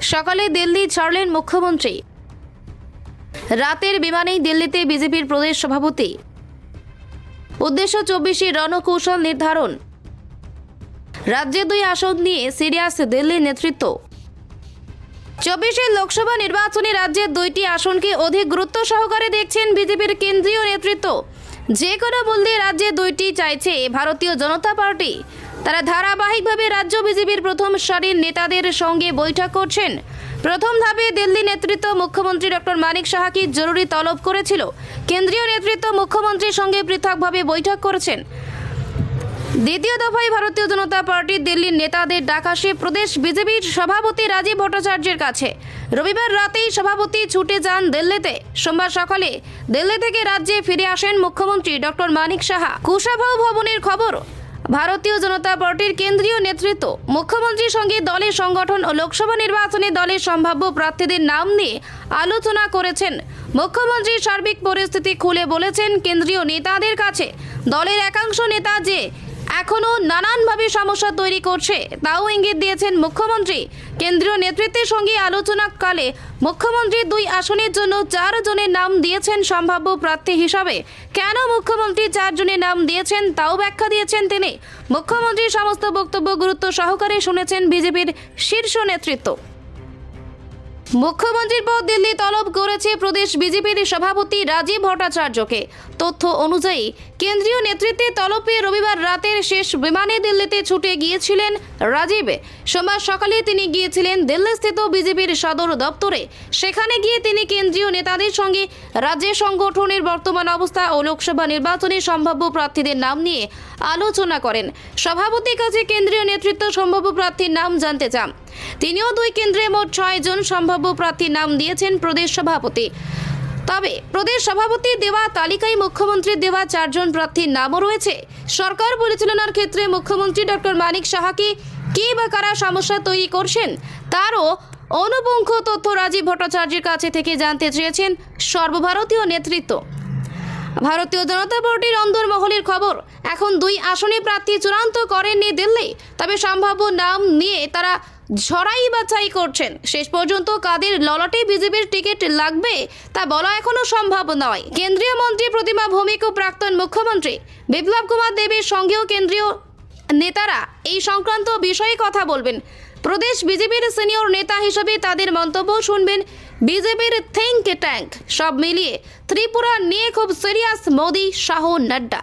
সকালে দিল্লি ছাড়লেন মুখ্যমন্ত্রী। রাতের বিমানেই দিল্লিতে বিজেপির প্রদেশ সভাপতি। উদ্দেশ্য চব্বিশে রণকৌশল নির্ধারণ। রাজ্যে দুই আসন নিয়ে সিরিয়াস দিল্লির নেতৃত্ব। চব্বিশের লোকসভা নির্বাচনে রাজ্যের দুইটি আসনকে অধিক গুরুত্ব সহকারে দেখছেন বিজেপির কেন্দ্রীয় নেতৃত্ব। যে কোনো মূল্যে রাজ্যে দুইটি চাইছে ভারতীয় জনতা পার্টি। তারা ধারাবাহিকভাবে রাজ্য বিজেপির প্রথম সারির নেতাদের সঙ্গে বৈঠক করছেন। প্রথম ধাপে দিল্লি নেতৃত্ব মুখ্যমন্ত্রী ডক্টর মানিক সাহাকে জরুরি তলব করেছিল? কেন্দ্রীয় নেতৃত্ব মুখ্যমন্ত্রীর সঙ্গে পৃথকভাবে বৈঠক করেছেন। দ্বিতীয় দফায় ভারতীয় জনতা পার্টির দিল্লির নেতাদের ডাক আসে। প্রদেশ বিজেপির সভাপতি রাজীব ভট্টাচার্যের কাছে। রবিবার রাতেই সভাপতি ছুটে যান দিল্লিতে। সোমবার সকালে দিল্লি থেকে রাজ্যে ফিরে আসেন মুখ্যমন্ত্রী ডক্টর মানিক সাহা। কুশাভাও ভবনের খবর। ভারতীয় জনতা পার্টির কেন্দ্রীয় নেতৃত্ব, মুখ্যমন্ত্রীর সঙ্গে দলের সংগঠন ও লোকসভা নির্বাচনে দলের সম্ভাব্য প্রার্থীদের নাম নিয়ে আলোচনা করেছেন। মুখ্যমন্ত্রী সার্বিক পরিস্থিতি খুলে বলেছেন কেন্দ্রীয় নেতাদের কাছে দলের একাংশ নেতা যে এখনও নানানভাবে সমস্যা তৈরি করছে। তাও ইঙ্গিত দিয়েছেন মুখ্যমন্ত্রী। কেন্দ্রীয় নেতৃত্বের সঙ্গে আলোচনাকালে মুখ্যমন্ত্রী দুই আসনের জন্য চার জনের নাম দিয়েছেন সম্ভাব্য প্রার্থী হিসাবে। কেন মুখ্যমন্ত্রী চারজনের নাম দিয়েছেন তাও ব্যাখ্যা দিয়েছেন তিনি। মুখ্যমন্ত্রীর সমস্ত বক্তব্য গুরুত্ব সহকারে শুনেছেন বিজেপির শীর্ষ নেতৃত্ব। মুখ্যমন্ত্রীর পদ দিল্লি তলব করেছে প্রদেশ বিজেপির সভাপতি রাজীব ভট্টাচার্যকে। তথ্য অনুযায়ী, কেন্দ্রীয় নেতৃত্বে তলব পেয়ে রবিবার রাতের শেষ বিমানে দিল্লিতে ছুটে গিয়েছিলেন রাজীব। সোমবার সকালে তিনি গিয়েছিলেন দিল্লিস্থিত বিজেপির সদর দপ্তরে। সেখানে গিয়ে তিনি কেন্দ্রীয় নেতাদের সঙ্গে রাজ্যের সংগঠনের বর্তমান অবস্থা ও লোকসভা নির্বাচনে সম্ভাব্য প্রার্থীদের নাম নিয়ে আলোচনা করেন। সভাপতির কাছে কেন্দ্রীয় নেতৃত্ব সম্ভাব্য প্রার্থীর নাম জানতে চান। তিনিও দুই কেন্দ্রে মোট ছয় জন সম্ভাব্য প্রার্থীর নাম দিয়েছেন প্রদেশ সভাপতি। তবে প্রদেশ সভাপতি দেওয়া তালিকায় মুখ্যমন্ত্রীর দেওয়া চারজন প্রার্থীর নামও রয়েছে। সরকার পরিচালনার ক্ষেত্রে মুখ্যমন্ত্রী ডক্টর মানিক সাহাকে কে বা কারা সমস্যা তৈরি করছেন, তারও অনুপঙ্খ তথ্য রাজীব ভট্টাচার্যের কাছে থেকে জানতে চেয়েছেন সর্বভারতীয় নেতৃত্ব। ভারতীয় জনতা পার্টির অন্দরমহলের খবর, এখন দুই আসনে প্রার্থী চূড়ান্ত করেননি দিল্লি, তবে সম্ভাব্য নাম নিয়ে তারা ঝড়াই বাছাই করছেন। শেষ পর্যন্ত কাদের ললাটে বিজেপির টিকিট লাগবে তা বলা এখনও সম্ভব নয়। কেন্দ্রীয় মন্ত্রী প্রতিমা ভৌমিক ও প্রাক্তন মুখ্যমন্ত্রী বিপ্লব কুমার দেবের সঙ্গেও কেন্দ্রীয় নেতারা এই সংক্রান্ত বিষয়ে কথা বলবেন। প্রদেশ বিজেপির সিনিয়র নেতা হিসেবে তাদের মন্তব্য শুনবেন বিজেপির থিঙ্ক ট্যাঙ্ক। সব মিলিয়ে ত্রিপুরা নিয়ে খুব serious Modi Shah Nadda.